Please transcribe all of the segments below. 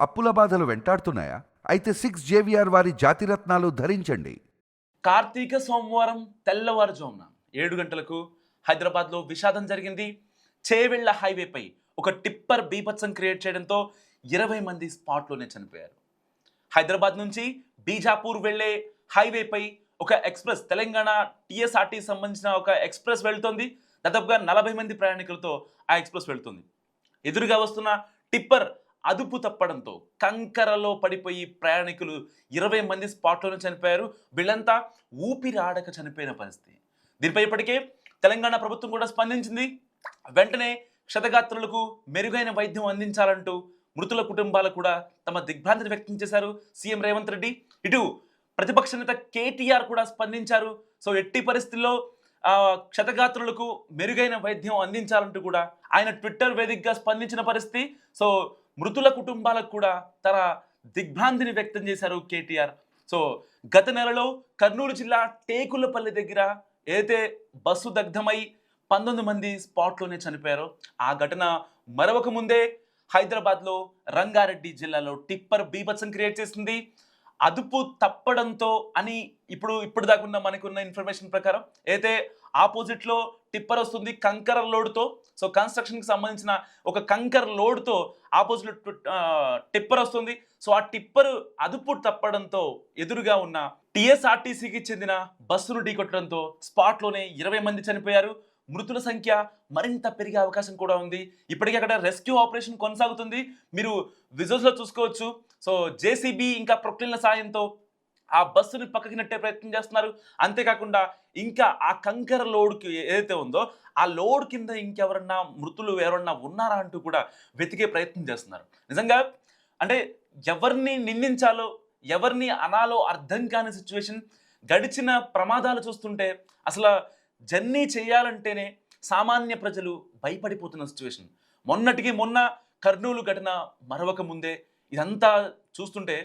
అప్పుల బాధలు వెంటాడుతున్నాయా? అయితే సిక్స్ జేవిఆర్ వారి జాతిరత్నాలు ధరించండి. కార్తీక సోమవారం తెల్లవారుజామున ఏడు గంటలకు హైదరాబాద్లో విషాదం జరిగింది. చేవెళ్ళ హైవేపై ఒక టిప్పర్ బీభత్సం క్రియేట్ చేయడంతో ఇరవై మంది స్పాట్లోనే చనిపోయారు. హైదరాబాద్ నుంచి బీజాపూర్ వెళ్ళే హైవేపై ఒక ఎక్స్ప్రెస్ తెలంగాణ టీఎస్ఆర్టీ సంబంధించిన ఒక ఎక్స్ప్రెస్ వెళ్తోంది. దాదాపుగా నలభై మంది ప్రయాణికులతో ఆ ఎక్స్ప్రెస్ వెళ్తుంది. ఎదురుగా వస్తున్న టిప్పర్ అదుపు తప్పడంతో కంకరలో పడిపోయి ప్రయాణికులు ఇరవై మంది స్పాట్లోనే చనిపోయారు. వీళ్ళంతా ఊపిరాడక చనిపోయిన పరిస్థితి. దీనిపై ఇప్పటికే తెలంగాణ ప్రభుత్వం కూడా స్పందించింది. వెంటనే క్షతగాత్రులకు మెరుగైన వైద్యం అందించాలంటూ మృతుల కుటుంబాలు కూడా తమ దిగ్భ్రాంతిని వ్యక్తం చేశారు సీఎం రేవంత్ రెడ్డి. ఇటు ప్రతిపక్ష నేత కేటీఆర్ కూడా స్పందించారు. సో ఎట్టి పరిస్థితుల్లో క్షతగాత్రులకు మెరుగైన వైద్యం అందించాలంటూ కూడా ఆయన ట్విట్టర్ వేదికగా స్పందించిన పరిస్థితి. సో మృతుల కుటుంబాలకు కూడా తన దిగ్భ్రాంతిని వ్యక్తం చేశారు కేటీఆర్. సో గత నెలలో కర్నూలు జిల్లా టేకులపల్లి దగ్గర ఏదైతే బస్సు దగ్ధమై పంతొమ్మిది మంది స్పాట్లోనే చనిపోయారో ఆ ఘటన మరొక ముందే హైదరాబాద్లో రంగారెడ్డి జిల్లాలో టిప్పర్ బీభత్సం క్రియేట్ చేసింది. అదుపు తప్పడంతో అని ఇప్పుడు ఇప్పుడు దాకున్న మనకున్న ఇన్ఫర్మేషన్ ప్రకారం అయితే ఆపోజిట్లో టిప్పర్ వస్తుంది కంకర లోడ్తో. సో కన్స్ట్రక్షన్కి సంబంధించిన ఒక కంకర లోడ్తో ఆపోజిట్ టిప్పర్ వస్తుంది. సో ఆ టిప్పర్ అదుపు తప్పడంతో ఎదురుగా ఉన్న టిఎస్ఆర్టీసీకి చెందిన బస్సును ఢీకొట్టడంతో స్పాట్లోనే ఇరవై మంది చనిపోయారు. మృతుల సంఖ్య మరింత పెరిగే అవకాశం కూడా ఉంది. ఇప్పటికే అక్కడ రెస్క్యూ ఆపరేషన్ కొనసాగుతుంది. మీరు విజువల్స్లో చూసుకోవచ్చు. సో జేసీబీ ఇంకా ప్రొక్లిన్ల సాయంతో ఆ బస్సుని పక్కకి నెట్టే ప్రయత్నం చేస్తున్నారు. అంతేకాకుండా ఇంకా ఆ కంకర లోడ్కి ఏదైతే ఉందో ఆ లోడ్ కింద ఇంకెవరన్నా మృతులు ఎవరన్నా ఉన్నారా అంటూ కూడా వెతికే ప్రయత్నం చేస్తున్నారు. నిజంగా అంటే ఎవరిని నిందించాలో ఎవరిని అనాలో అర్థం కాని సిచ్యువేషన్ గడిచిన ప్రమాదాలు చూస్తుంటే అసలు జర్నీ చేయాలంటేనే సామాన్య ప్రజలు భయపడిపోతున్న సిచ్యువేషన్. మొన్నటికి మొన్న కర్నూలు ఘటన మరొక ముందే ఇదంతా చూస్తుంటే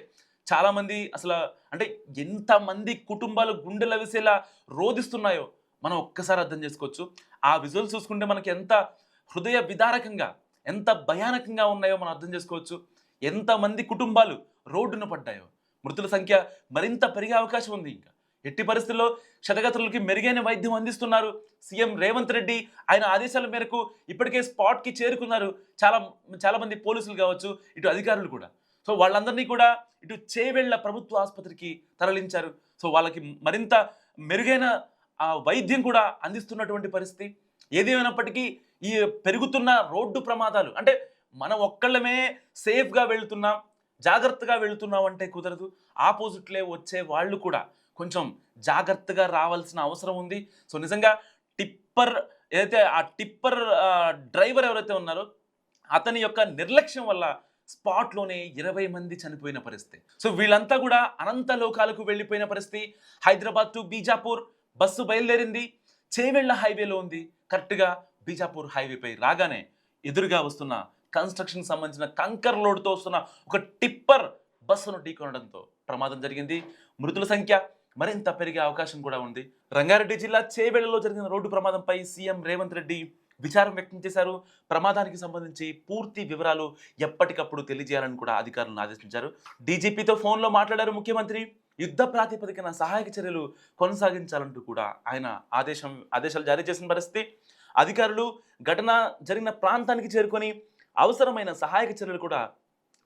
చాలామంది అసలు అంటే ఎంతమంది కుటుంబాలు గుండెల విసేలా రోధిస్తున్నాయో మనం ఒక్కసారి అర్థం చేసుకోవచ్చు. ఆ విజువల్స్ చూసుకుంటే మనకి ఎంత హృదయ విదారకంగా ఎంత భయానకంగా ఉన్నాయో మనం అర్థం చేసుకోవచ్చు. ఎంతమంది కుటుంబాలు రోడ్డున పడ్డాయో మృతుల సంఖ్య మరింత పెరిగే అవకాశం ఉంది ఇంకా. ఎట్టి పరిస్థితుల్లో క్షతగతులకి మెరుగైన వైద్యం అందిస్తున్నారు. సీఎం రేవంత్ రెడ్డి ఆయన ఆదేశాల మేరకు ఇప్పటికే స్పాట్కి చేరుకున్నారు. చాలా చాలామంది పోలీసులు కావచ్చు ఇటు అధికారులు కూడా. సో వాళ్ళందరినీ కూడా ఇటు చేవెళ్ళ ప్రభుత్వ ఆసుపత్రికి తరలించారు. సో వాళ్ళకి మరింత మెరుగైన వైద్యం కూడా అందిస్తున్నటువంటి పరిస్థితి. ఏది ఈ పెరుగుతున్న రోడ్డు ప్రమాదాలు అంటే మనం ఒక్కళ్ళమే సేఫ్గా వెళ్తున్నాం జాగ్రత్తగా వెళుతున్నాం అంటే కుదరదు. ఆపోజిట్లే వచ్చే వాళ్ళు కూడా కొంచెం జాగ్రత్తగా రావాల్సిన అవసరం ఉంది. సో నిజంగా టిప్పర్ ఏదైతే ఆ టిప్పర్ డ్రైవర్ ఎవరైతే ఉన్నారో అతని యొక్క నిర్లక్ష్యం వల్ల స్పాట్లోనే ఇరవై మంది చనిపోయిన పరిస్థితి. సో వీళ్ళంతా కూడా అనంత లోకాలకు వెళ్ళిపోయిన పరిస్థితి. హైదరాబాద్ టు బీజాపూర్ బస్సు బయలుదేరింది. చేవెళ్ళ హైవేలో ఉంది. కరెక్ట్గా బీజాపూర్ హైవేపై రాగానే ఎదురుగా వస్తున్న కన్స్ట్రక్షన్ సంబంధించిన కంకర్ లోడ్తో వస్తున్న ఒక టిప్పర్ బస్సును ఢీకొనడంతో ప్రమాదం జరిగింది. మృతుల సంఖ్య మరింత పెరిగే అవకాశం కూడా ఉంది. రంగారెడ్డి జిల్లా చేవెళ్ళలో జరిగిన రోడ్డు ప్రమాదంపై సీఎం రేవంత్ రెడ్డి విచారం వ్యక్తం చేశారు. ప్రమాదానికి సంబంధించి పూర్తి వివరాలు ఎప్పటికప్పుడు తెలియజేయాలని కూడా అధికారులను ఆదేశించారు. డీజీపీతో ఫోన్లో మాట్లాడారు ముఖ్యమంత్రి. యుద్ధ ప్రాతిపదికన సహాయక చర్యలు కొనసాగించాలంటూ కూడా ఆయన ఆదేశం ఆదేశాలు జారీ చేసిన పరిస్థితి. అధికారులు ఘటన జరిగిన ప్రాంతానికి చేరుకొని అవసరమైన సహాయక చర్యలు కూడా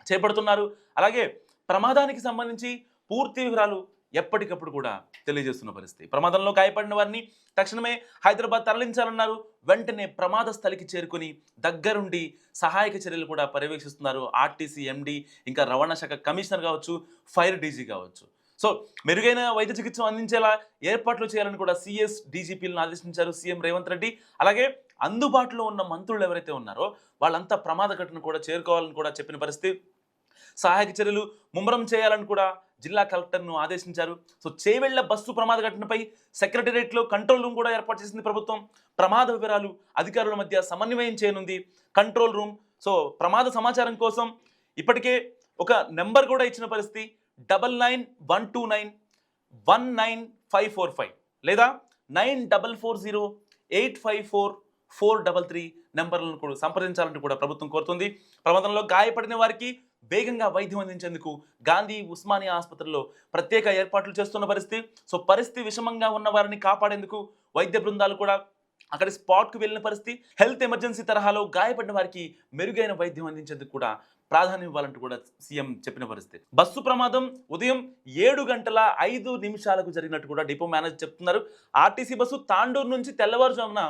చేపడుతున్నారు. అలాగే ప్రమాదానికి సంబంధించి పూర్తి వివరాలు ఎప్పటికప్పుడు కూడా తెలియజేస్తున్న పరిస్థితి. ప్రమాదంలో గాయపడిన వారిని తక్షణమే హైదరాబాద్ తరలించాలన్నారు. వెంటనే ప్రమాద స్థలికి చేరుకొని దగ్గరుండి సహాయక చర్యలు కూడా పర్యవేక్షిస్తున్నారు. ఆర్టీసీ ఎండి ఇంకా రవాణా శాఖ కమిషనర్ కావచ్చు ఫైర్ డీజీ కావచ్చు. సో మెరుగైన వైద్య చికిత్స అందించేలా ఏర్పాట్లు చేయాలని కూడా సిఎస్ డీజీపీలను ఆదేశించారు సీఎం రేవంత్ రెడ్డి. అలాగే అందుబాటులో ఉన్న మంత్రులు ఎవరైతే ఉన్నారో వాళ్ళంతా ప్రమాద ఘటన కూడా చేరుకోవాలని కూడా చెప్పిన పరిస్థితి. సహాయక చర్యలు ముమ్మరం చేయాలని కూడా జిల్లా కలెక్టర్ను ఆదేశించారు. సో చేవెళ్ళ బస్సు ప్రమాద ఘటనపై సెక్రటేరియట్లో కంట్రోల్ రూమ్ కూడా ఏర్పాటు చేసింది ప్రభుత్వం. ప్రమాద వివరాలు అధికారుల మధ్య సమన్వయం చేయనుంది. Control room. సో ప్రమాద సమాచారం కోసం ఇప్పటికే ఒక నెంబర్ కూడా ఇచ్చిన పరిస్థితి. Double nine one two nine one nine five four five లేదా nine double four zero eight five four four double three నెంబర్లను కూడా సంప్రదించాలని కూడా ప్రభుత్వం కోరుతుంది. ప్రమాదంలో గాయపడిన వారికి వేగంగా వైద్యం అందించేందుకు గాంధీ ఉస్మానియా ఆసుపత్రిలో ప్రత్యేక ఏర్పాట్లు చేస్తున్న పరిస్థితి. సో పరిస్థితి విషమంగా ఉన్న వారిని కాపాడేందుకు వైద్య బృందాలు కూడా అక్కడ స్పాట్కు వెళ్ళిన పరిస్థితి. హెల్త్ ఎమర్జెన్సీ తరహాలో గాయపడిన వారికి మెరుగైన వైద్యం అందించేందుకు కూడా ప్రాధాన్యం ఇవ్వాలంటూ కూడా సీఎం చెప్పిన పరిస్థితి. బస్సు ప్రమాదం ఉదయం ఏడు గంటల ఐదు నిమిషాలకు జరిగినట్టు కూడా డిపో మేనేజర్ చెప్తున్నారు. ఆర్టీసీ బస్సు తాండూరు నుంచి తెల్లవారుజామున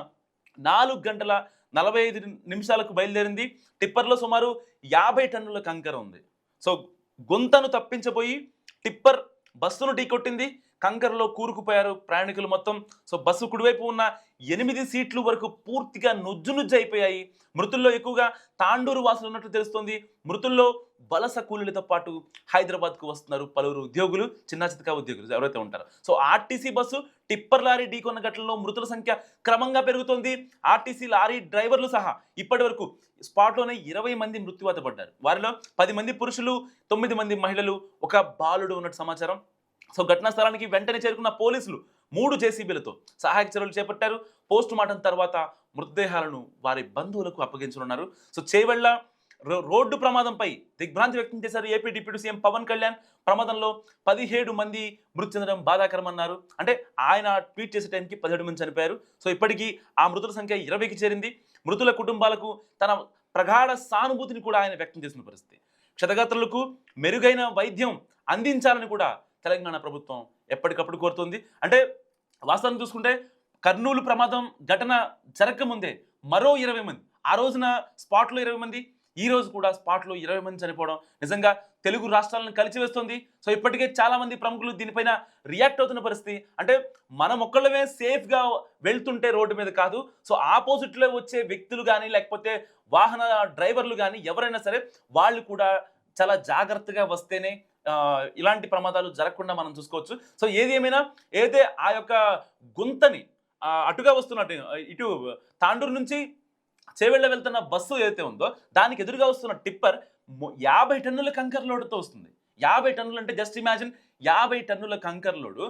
నాలుగు గంటల నలభై ఐదు నిమిషాలకు బయలుదేరింది. టిప్పర్లో సుమారు యాభై టన్నుల కంకర ఉంది. సో గుంతను తప్పించబోయి టిప్పర్ బస్సును ఢీకొట్టింది. కంకరలో కూరుకుపోయారు ప్రయాణికులు మొత్తం. సో బస్సు కుడివైపు ఉన్న ఎనిమిది సీట్లు వరకు పూర్తిగా నుజ్జు నుజ్జు అయిపోయాయి. మృతుల్లో ఎక్కువగా తాండూరు వాసులు ఉన్నట్లు తెలుస్తుంది. మృతుల్లో వలస కూలీలతో పాటు హైదరాబాద్కు వస్తున్నారు పలువురు ఉద్యోగులు చిన్న చితకా ఉద్యోగులు ఎవరైతే ఉంటారో. So RTC bus tipper lorry ఢీకొన్న ఘటనలో మృతుల సంఖ్య క్రమంగా పెరుగుతోంది. ఆర్టీసీ లారీ డ్రైవర్లు సహా ఇప్పటి వరకు స్పాట్లోనే ఇరవై మంది మృత్యువాత పడ్డారు. వారిలో పది మంది పురుషులు తొమ్మిది మంది మహిళలు. ఒక బాలుడు ఉన్నట్టు సమాచారం. సో ఘటనా స్థలానికి వెంటనే చేరుకున్న పోలీసులు మూడు జేసీబీలతో సహాయక చర్యలు చేపట్టారు. పోస్ట్ మార్టం తర్వాత మృతదేహాలను వారి బంధువులకు అప్పగించనున్నారు. సో చేవెళ్ళ రోడ్డు ప్రమాదంపై దిగ్భ్రాంతి వ్యక్తం చేశారు AP deputy CM Pawan Kalyan. ప్రమాదంలో పదిహేడు మంది మృతి చెందడం బాధాకరమన్నారు. అంటే ఆయన ట్వీట్ చేసే టైంకి పదిహేడు మంది చనిపోయారు. సో ఇప్పటికీ ఆ మృతుల సంఖ్య ఇరవైకి చేరింది. మృతుల కుటుంబాలకు తన ప్రగాఢ సానుభూతిని కూడా ఆయన వ్యక్తం చేసిన పరిస్థితి. క్షతగాత్రులకు మెరుగైన వైద్యం అందించాలని కూడా తెలంగాణ ప్రభుత్వం ఎప్పటికప్పుడు కోరుతుంది. అంటే వాస్తవం చూసుకుంటే కర్నూలు ప్రమాదం ఘటన జరగకముందే మరో ఇరవై మంది ఆ రోజున స్పాట్లో ఇరవై మంది ఈ రోజు కూడా స్పాట్లో ఇరవై మంది చనిపోవడం నిజంగా తెలుగు రాష్ట్రాలను కలిసివేస్తుంది. సో ఇప్పటికే చాలామంది ప్రముఖులు దీనిపైన రియాక్ట్ అవుతున్న పరిస్థితి. అంటే మనం ఒక్కళ్ళమే సేఫ్గా వెళ్తుంటే రోడ్డు మీద కాదు. సో ఆపోజిట్లో వచ్చే వ్యక్తులు కానీ లేకపోతే వాహన డ్రైవర్లు కానీ ఎవరైనా సరే వాళ్ళు కూడా చాలా జాగ్రత్తగా వస్తేనే ఇలాంటి ప్రమాదాలు జరగకుండా మనం చూసుకోవచ్చు. సో ఏది ఏమైనా ఏదైతే ఆ యొక్క గుంతని అటుగా వస్తున్నట్టు ఇటు తాండూరు నుంచి చేవెళ్ళ వెళ్తున్న బస్సు ఏదైతే ఉందో దానికి ఎదురుగా వస్తున్న టిప్పర్ యాభై టన్నుల కంకర్ లోడుతో వస్తుంది. యాభై టన్నులు అంటే జస్ట్ ఇమాజిన్ యాభై టన్నుల కంకర్ లోడు.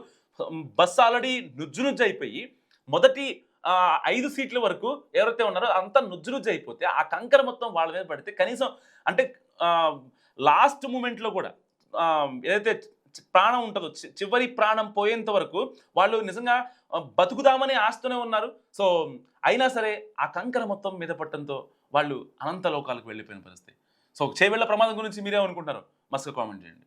బస్సు ఆల్రెడీ నుజ్జు నుజ్జు అయిపోయి మొదటి ఐదు సీట్ల వరకు ఎవరైతే ఉన్నారో అంతా నుజ్జు నుజ్జు అయిపోతే ఆ కంకర మొత్తం వాళ్ళ మీద పడితే కనీసం అంటే లాస్ట్ మూమెంట్లో కూడా ఏదైతే ప్రాణం ఉంటుందో. చివరి ప్రాణం పోయేంత వరకు వాళ్ళు నిజంగా బతుకుదామని ఆస్తూనే ఉన్నారు. సో అయినా సరే ఆ కంకర మొత్తం మీద పట్టడంతో వాళ్ళు అనంత లోకాలకు వెళ్ళిపోయిన పరిస్థితి. సో చేవేళ్ళ ప్రమాదం గురించి మీరేమనుకుంటారు మస్తు కామెంట్ చేయండి.